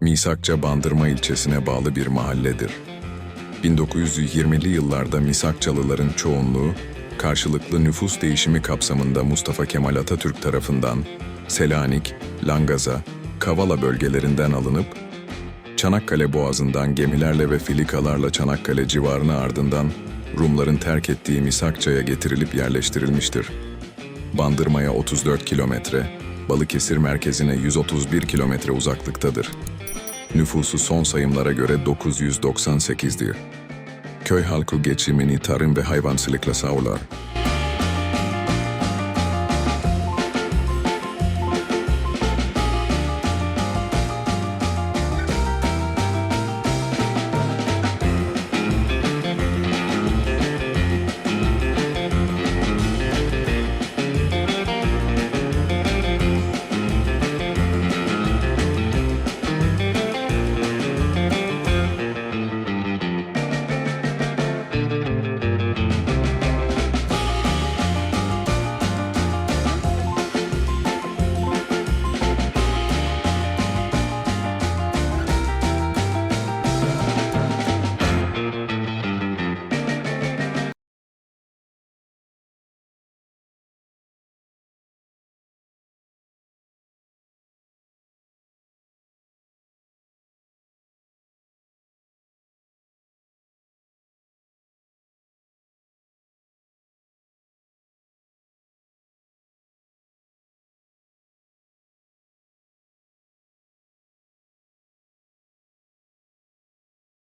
Misakça Bandırma ilçesine bağlı bir mahalledir. 1920'li yıllarda Misakçalıların çoğunluğu, karşılıklı nüfus değişimi kapsamında Mustafa Kemal Atatürk tarafından Selanik, Langaza, Kavala bölgelerinden alınıp, Çanakkale Boğazı'ndan gemilerle ve filikalarla Çanakkale civarına ardından Rumların terk ettiği Misakça'ya getirilip yerleştirilmiştir. Bandırma'ya 34 kilometre, Balıkesir merkezine 131 kilometre uzaklıktadır. Nüfusu son sayımlara göre 998'dir. Köy halkı geçimini tarım ve hayvancılıkla sağlar.